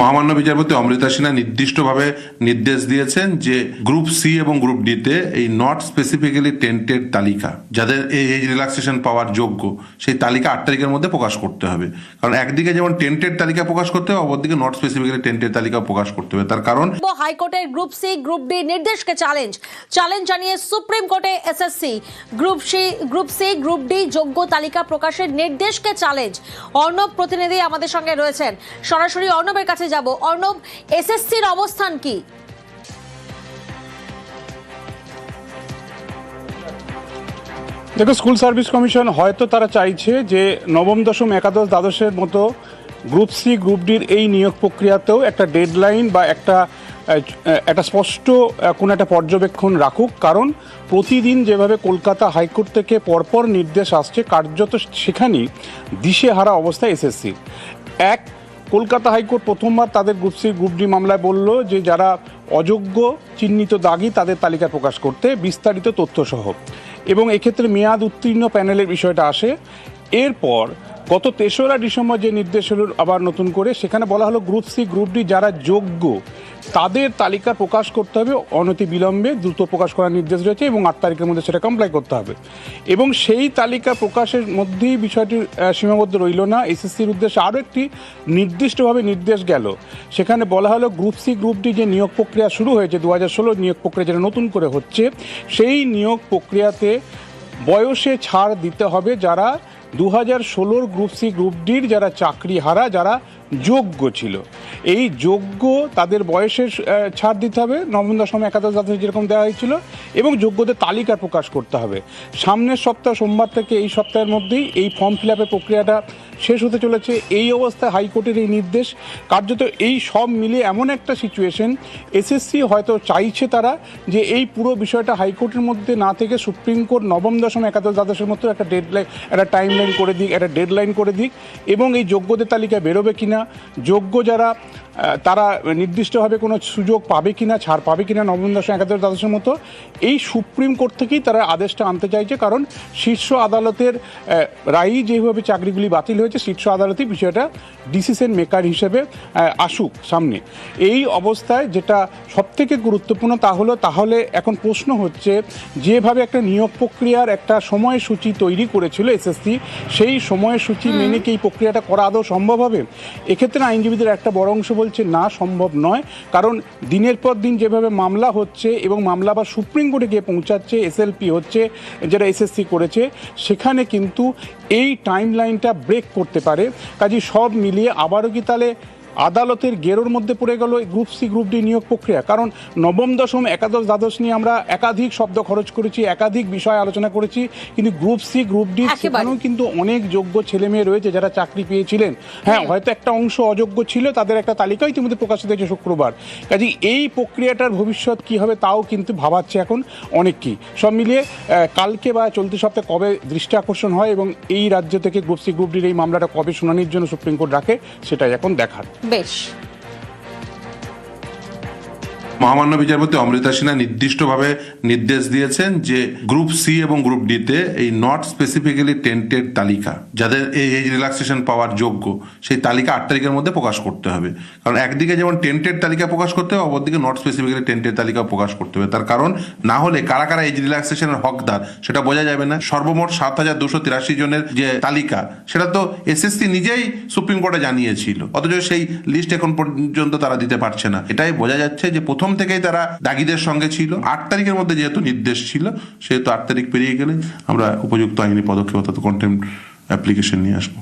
মহামান্য বিচারপতি অমৃতা সিনহা নির্দিষ্টভাবে নির্দেশ দিয়েছেন যে গ্রুপ সি এবং গ্রুপ ডিতে এই নট স্পেসিফিক্যালি টেন্টেড তালিকা, যাদের এই এজ রিল্যাক্সেশন পাওয়ার যোগ্য, সেই তালিকা আট তারিখের মধ্যে প্রকাশ করতে হবে। কারণ একদিকে যেমন টেন্টেড তালিকা প্রকাশ করতে হবে, অপরদিকে নট স্পেসিফিক্যালি টেন্টেড তালিকা প্রকাশ করতে হবে। তার কারণ হাইকোর্টের গ্রুপ সি গ্রুপ ডি নির্দেশকে চ্যালেঞ্জ চ্যালেঞ্জ জানিয়ে সুপ্রিম কোর্টে SSC group C group C group D যোগ্য তালিকা প্রকাশের নির্দেশকে চ্যালেঞ্জ অর্ণব প্রতিনিধি আমাদের সঙ্গে রয়েছেন। সরাসরি অর্ণবের কাছে যাব। অর্ণব, এসএসসির অবস্থান কি? দেখো, স্কুল সার্ভিস কমিশন হয়তো তারা চাইছে যে নবম, দশম, একাদশ, দ্বাদশের মতো গ্রুপ সি, গ্রুপ ডির এই নিয়োগ প্রক্রিয়াতেও একটা ডেডলাইন বা একটা একটা স্পষ্ট কোনো একটা পর্যবেক্ষণ রাখুক। কারণ প্রতিদিন যেভাবে কলকাতা হাইকোর্ট থেকে পরপর নির্দেশ আসছে, কার্যত সেখানেই দিশেহারা অবস্থা এসএসসি। এক কলকাতা হাইকোর্ট প্রথমবার তাদের গ্রুপ সি গ্রুপ ডি মামলায় বলল যে যারা অযোগ্য, চিহ্নিত দাগি তাদের তালিকা প্রকাশ করতে বিস্তারিত তথ্যসহ। এবং এক্ষেত্রে মেয়াদ উত্তীর্ণ প্যানেলের বিষয়টা আসে। এরপর গত তেসরা ডিসেম্বর যে নির্দেশ হল আবার নতুন করে, সেখানে বলা হলো গ্রুপ সি গ্রুপ ডি যারা যোগ্য তাদের তালিকা প্রকাশ করতে হবে অনতি বিলম্বে দ্রুত প্রকাশ করার নির্দেশ রয়েছে এবং আট তারিখের মধ্যে সেটা কমপ্লাই করতে হবে। এবং সেই তালিকা প্রকাশের মধ্যেই বিষয়টি আহ, সীমাবদ্ধ রইল না। এসএসসির উদ্দেশ্যে আরও একটি নির্দিষ্টভাবে নির্দেশ গেল। সেখানে বলা হলো গ্রুপ সি গ্রুপ ডি যে নিয়োগ প্রক্রিয়া শুরু হয়েছে দু হাজার ষোলো নিয়োগ প্রক্রিয়া যেটা নতুন করে হচ্ছে সেই নিয়োগ প্রক্রিয়াতে বয়সে ছাড় দিতে হবে যারা দু হাজার ষোলোর গ্রুপ সি গ্রুপ ডির যারা চাকরি হারা যারা যোগ্য ছিল। এই যোগ্য তাদের বয়সের ছাড় দিতে হবে। নবম দশম একাদশ দ্বাদশ যেরকম দেওয়া হয়েছিল। এবং যোগ্যদের তালিকা প্রকাশ করতে হবে। সামনের সপ্তাহ সোমবার থেকে এই সপ্তাহের মধ্যেই এই ফর্ম ফিল আপের প্রক্রিয়াটা শেষ হতে চলেছে। এই অবস্থায় হাইকোর্টের এই নির্দেশ, কার্যত এই সব মিলিয়ে এমন একটা সিচুয়েশন এসএসসি হয়তো চাইছে তারা যে এই পুরো বিষয়টা হাইকোর্টের মধ্যে না থেকে সুপ্রিম কোর্ট নবম দশম একাদশ দ্বাদশের মতো একটা ডেডলাইন একটা টাইম লাইন করে দিক, একটা ডেডলাইন করে দিক এবং এই যোগ্যদের তালিকা বেরোবে কিনা যোগ্য যারা আহ, তারা নির্দিষ্টভাবে কোনো সুযোগ পাবে কি না ছাড় পাবে কি না নবম দশম একাদশ দ্বাদশের মতো এই সুপ্রিম কোর্ট থেকেই তারা আদেশটা আনতে চাইছে। কারণ শীর্ষ আদালতের রায়ই যেভাবে চাকরিগুলি বাতিল হয়েছে শীর্ষ আদালতই বিষয়টা ডিসিশন মেকার হিসেবে আসুক সামনে। এই অবস্থায় যেটা সবথেকে গুরুত্বপূর্ণ তা হলো তাহলে এখন প্রশ্ন হচ্ছে যেভাবে একটা নিয়োগ প্রক্রিয়ার একটা সময়সূচি তৈরি করেছিল এসএসসি সেই সময়সূচি মেনে কি এই প্রক্রিয়াটা করা আদৌ সম্ভব হবে? এক্ষেত্রে আইনজীবীদের একটা বড় অংশ বলছে না সম্ভব নয়। কারণ দিনের পর দিন যেভাবে মামলা হচ্ছে এবং মামলা বা সুপ্রিম কোর্টে গিয়ে পৌঁছাচ্ছে এসএলপি হচ্ছে যারা এসএসসি করেছে, সেখানে কিন্তু এই টাইম লাইনটা ব্রেক করতে পারে। কাজে সব মিলিয়ে আবারও কি তাহলে আদালতের গেরোর মধ্যে পড়ে গেল এই গ্রুপ সি গ্রুপ ডি নিয়োগ প্রক্রিয়া। কারণ নবম দশম একাদশ দ্বাদশ নিয়ে আমরা একাধিক শব্দ খরচ করেছি একাধিক বিষয় আলোচনা করেছি কিন্তু গ্রুপ সি গ্রুপ ডি সেখানেও কিন্তু অনেক যোগ্য ছেলে মেয়ে রয়েছে যারা চাকরি পেয়েছিলেন। হ্যাঁ হয়তো একটা অংশ অযোগ্য ছিল তাদের একটা তালিকা ইতিমধ্যে প্রকাশিত হয়েছে শুক্রবার। কাজে এই প্রক্রিয়াটার ভবিষ্যৎ কি হবে তাও কিন্তু ভাবাচ্ছে এখন অনেক কি। সব মিলিয়ে কালকে বা চলতি সপ্তাহে কবে দৃষ্টি আকর্ষণ হয় এবং এই রাজ্য থেকে গ্রুপ সি গ্রুপ ডির এই মামলাটা কবে শুনানির জন্য সুপ্রিম কোর্ট রাখে সেটাই এখন দেখার। Beijo! মহামান্য বিচারপতি অমৃতা সিনহা নির্দিষ্টভাবে নির্দেশ দিয়েছেন যে গ্রুপ সি এবং গ্রুপ ডিতে এই নট স্পেসিফিক্যালি টেন্টেড তালিকা, যাদের এই এজ রিল্যাক্সেশন পাওয়ার যোগ্য, সেই তালিকা আট তারিখের মধ্যে প্রকাশ করতে হবে। কারণ একদিকে যেমন টেন্টেড তালিকা প্রকাশ করতে হবে, অপরদিকে নট স্পেসিফিক্যালি টেন্টেড তালিকা প্রকাশ করতে হবে। তার কারণ না হলে কারা কারা এজ রিল্যাক্সেশনের হকদার, সেটা বোঝা যাবে না। সর্বমোট সাত হাজার দুশো তিরাশি জনের যে তালিকা, সেটা তো এসএসসি নিজেই সুপ্রিম কোর্টে জানিয়েছিল, অথচ সেই লিস্ট এখন পর্যন্ত তারা দিতে পারছে না। এটাই বোঝা যাচ্ছে যে প্রথম থেকেই তারা দাগিদের সঙ্গে ছিল। আট তারিখের মধ্যে যেহেতু নির্দেশ ছিল, সেহেতু আট তারিখ পেরিয়ে গেলে আমরা উপযুক্ত আইনি পদক্ষেপ, অর্থাৎ কন্টেম্প অ্যাপ্লিকেশন নিয়ে আসব।